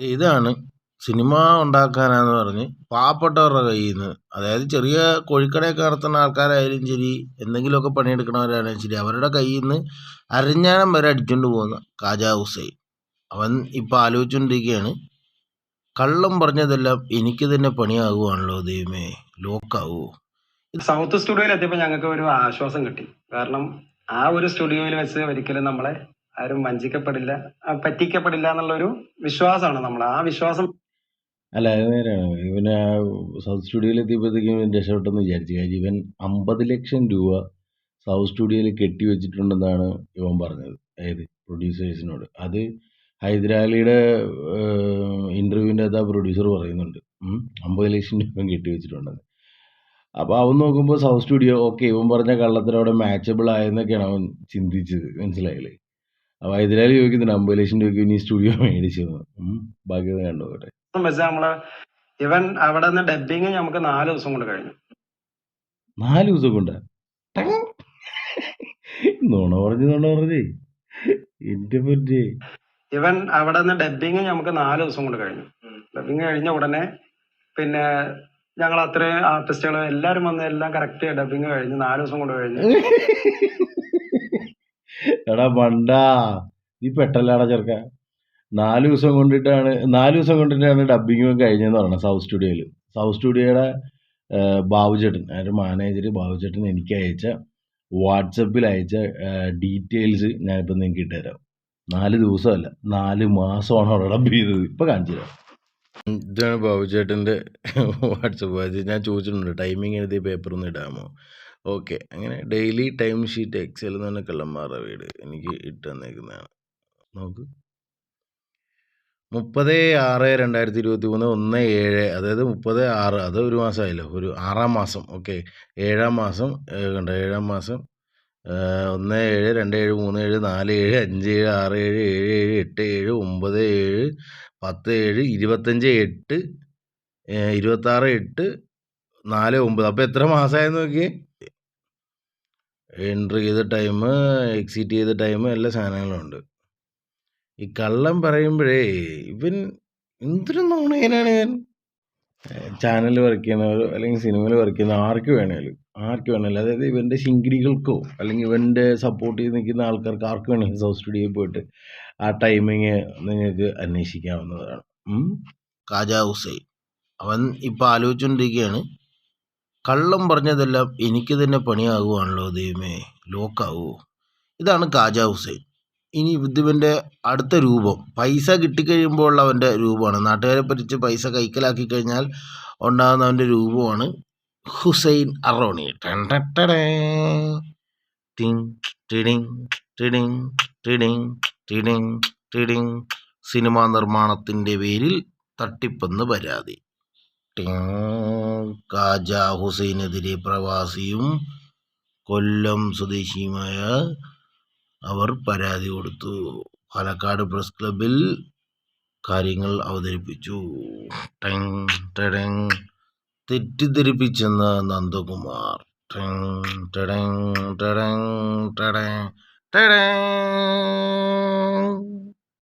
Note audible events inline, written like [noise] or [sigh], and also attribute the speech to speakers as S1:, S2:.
S1: ഇതാണ് സിനിമ ഉണ്ടാക്കാനാന്ന് പറഞ്ഞ് പാവപ്പെട്ടവരുടെ കയ്യിൽ നിന്ന് അതായത് ചെറിയ കോഴിക്കടയൊക്കെ നടത്തുന്ന ആൾക്കാരായാലും ശരി എന്തെങ്കിലുമൊക്കെ പണിയെടുക്കണവരാണെങ്കിലും ശരി അവരുടെ കയ്യിൽ നിന്ന് അരഞ്ഞാണം വരെ അടിച്ചുകൊണ്ട് പോകുന്ന കാജാ ഹുസൈൻ. അവൻ ഇപ്പം ആലോചിച്ചുകൊണ്ടിരിക്കുകയാണ് കള്ളം പറഞ്ഞതെല്ലാം എനിക്ക് തന്നെ പണിയാകുവാണല്ലോ ദൈവമേ ലോക്കാവോ.
S2: സൗത്ത് സ്റ്റുഡിയോയിൽ എത്തിയപ്പോൾ ഞങ്ങൾക്ക് ഒരു ആശ്വാസം കിട്ടി. കാരണം ആ ഒരു സ്റ്റുഡിയോയിൽ വെച്ച് ഒരിക്കലും നമ്മളെ ആരും വഞ്ചിക്കപ്പെടില്ല പറ്റിക്കപ്പെടില്ല എന്നുള്ളൊരു വിശ്വാസമാണ് നമ്മൾ ആ വിശ്വാസം
S1: അല്ല അത് നേരെയാണ്. ഇവന് സൗത്ത് സ്റ്റുഡിയോയിൽ എത്തിയപ്പോഴത്തേക്കും രക്ഷപ്പെട്ടെന്ന് വിചാരിച്ചു. കാര്യം ഇവൻ അമ്പത് ലക്ഷം രൂപ സൗത്ത് സ്റ്റുഡിയോയിൽ കെട്ടി വെച്ചിട്ടുണ്ടെന്നാണ് ഇവൻ പറഞ്ഞത്. അതായത് പ്രൊഡ്യൂസേഴ്സിനോട്. അത് ഹൈദരാലിയുടെ ഇന്റർവ്യൂവിന്റെ അകത്ത് ആ പ്രൊഡ്യൂസർ പറയുന്നുണ്ട്. അമ്പത് ലക്ഷം രൂപ കെട്ടി വെച്ചിട്ടുണ്ടെന്ന്. അപ്പോൾ അവൻ നോക്കുമ്പോൾ സൗത്ത് സ്റ്റുഡിയോ ഓക്കെ ഇവൻ പറഞ്ഞ കള്ളത്തിനോടെ മാച്ചബിൾ ആയെന്നൊക്കെയാണ് അവൻ ചിന്തിച്ചത്. മനസ്സിലായില്ലേ? അപ്പോൾ ഹൈദരാലി ചോദിക്കുന്നുണ്ട് അമ്പത് ലക്ഷം രൂപയ്ക്ക് ഇനി സ്റ്റുഡിയോ മേടിച്ചു? ബാക്കി കണ്ടു
S2: പോട്ടെ നമ്മൾ ഇവൻ അവിടെ നിന്ന് ഡബിങ് നമുക്ക് നാല് ദിവസം കൊണ്ട് കഴിഞ്ഞു.
S1: നാല് ദിവസം കൊണ്ട്. നുണ പറഞ്ഞു നുണ പറഞ്ഞേ. എന്റെ പറ്റി
S2: ഇവൻ അവിടെ നിന്ന് ഡബിങ് നമുക്ക് നാല് ദിവസം കൊണ്ട് കഴിഞ്ഞു. ഡബിങ് കഴിഞ്ഞ ഉടനെ പിന്നെ ഞങ്ങൾ അത്രയും ആർട്ടിസ്റ്റുകൾ എല്ലാരും വന്ന് എല്ലാം കറക്റ്റ് ഡബിങ് കഴിഞ്ഞ് നാല് ദിവസം കൊണ്ട് കഴിഞ്ഞു. [laughs]
S1: എടാ മണ്ടാ നീ പെട്ടല്ലാടാ ചെറുക്ക നാല് ദിവസം കൊണ്ടിട്ടാണ് നാല് ദിവസം കൊണ്ടിട്ടാണ് ഡബിങ് കഴിഞ്ഞതെന്ന് പറഞ്ഞത് സൗത്ത് സ്റ്റുഡിയോയിൽ സൗത്ത് സ്റ്റുഡിയോയുടെ ബാബുചേട്ടൻ അതായത് മാനേജർ ബാബുചേട്ടൻ എനിക്ക് അയച്ച വാട്സപ്പിൽ അയച്ച ഡീറ്റെയിൽസ് ഞാനിപ്പോൾ നിങ്ങൾക്ക് ഇട്ടുതരാം നാല് ദിവസമല്ല നാല് മാസമാണ് അവിടെ ഡബ് ചെയ്തത്. ഇപ്പോൾ കാണിച്ചു തരാം. ഇതാണ് ബാബുചേട്ടന്റെ [laughs] വാട്സപ്പ് ഞാൻ ചോദിച്ചിട്ടുണ്ട് ടൈമിംഗ് എഴുതിയ പേപ്പർ ഒന്ന് ഇടാമോ? ഓക്കെ. അങ്ങനെ ഡെയിലി ടൈം ഷീറ്റ് എക്സൽ എന്ന് പറഞ്ഞ കള്ളന്മാരുടെ വീട് എനിക്ക് ഇട്ട് തന്നേക്കുന്നതാണ് നോക്ക്. മുപ്പത് ആറ് രണ്ടായിരത്തി ഇരുപത്തി മൂന്ന് ഒന്ന് ഏഴ് അതായത് മുപ്പത് ആറ് അത് ഒരു മാസമായല്ലോ. ഒരു ആറാം മാസം. ഓക്കെ. ഏഴാം മാസം കണ്ട ഏഴാം മാസം ഒന്ന് ഏഴ് രണ്ട് ഏഴ് മൂന്ന് ഏഴ് നാല് ഏഴ് അഞ്ച് ഏഴ് ആറ് ഏഴ് ഏഴ് ഏഴ് എട്ട് ഏഴ് ഒമ്പത് ഏഴ് പത്ത് ഏഴ് ഇരുപത്തഞ്ച് എട്ട് ഇരുപത്താറ് എട്ട് നാല് ഒമ്പത്. അപ്പോൾ എത്ര മാസമായെന്ന് നോക്കിയേ? എൻട്രി ചെയ്ത ടൈം എക്സിറ്റ് ചെയ്ത ടൈം എല്ലാ സാധനങ്ങളും ഉണ്ട്. ഈ കള്ളം പറയുമ്പോഴേ ഇവൻ എന്തൊരു നോണേനാണ് ഞാൻ ചാനൽ വർക്ക് ചെയ്യുന്നവർ അല്ലെങ്കിൽ സിനിമയിൽ വർക്ക് ചെയ്യുന്ന ആർക്ക് വേണേലും ആർക്ക് വേണേലും. അതായത് ഇവന്റെ ശിങ്കിടികൾക്കോ അല്ലെങ്കിൽ ഇവന്റെ സപ്പോർട്ട് ചെയ്ത് നിൽക്കുന്ന ആൾക്കാർക്ക് ആർക്ക് വേണമെങ്കിലും സൗത്ത് സ്റ്റുഡിയോയിൽ പോയിട്ട് ആ ടൈമിങ് നിങ്ങൾക്ക് അന്വേഷിക്കാവുന്നതാണ്. കാജാ ഹുസൈൻ. അവൻ ഇപ്പോൾ ആലോചിച്ചുകൊണ്ടിരിക്കുകയാണ് കള്ളം പറഞ്ഞതെല്ലാം എനിക്ക് തന്നെ പണിയാകുവാണല്ലോ ദൈവമേ. ലോക്കാവൂ ഇതാണ് കാജ ഹുസൈൻ. ഇനി ഇതിവന്റെ അടുത്ത രൂപം. പൈസ കിട്ടിക്കഴിയുമ്പോൾ ഉള്ള അവന്റെ രൂപമാണ്. നാട്ടുകാരെ പറ്റിച്ച് പൈസ കൈക്കലാക്കി കഴിഞ്ഞാൽ ഉണ്ടാകുന്ന അവന്റെ രൂപമാണ് ഹുസൈൻ അറോണി. സിനിമാ നിർമ്മാണത്തിന്റെ പേരിൽ തട്ടിപ്പെന്ന് പരാതി. കാജ ഹുസൈനെതിരെ പ്രവാസിയും കൊല്ലം സ്വദേശിയുമായ അവർ പരാതി കൊടുത്തു. പാലക്കാട് പ്രസ് ക്ലബിൽ കാര്യങ്ങൾ അവതരിപ്പിച്ചു. ടെങ് ടെടങ് തെറ്റിദ്ധരിപ്പിച്ചെന്ന നന്ദകുമാർ. ടെങ് ടെടങ് ടെടങ് ടെടങ് ടെടങ്.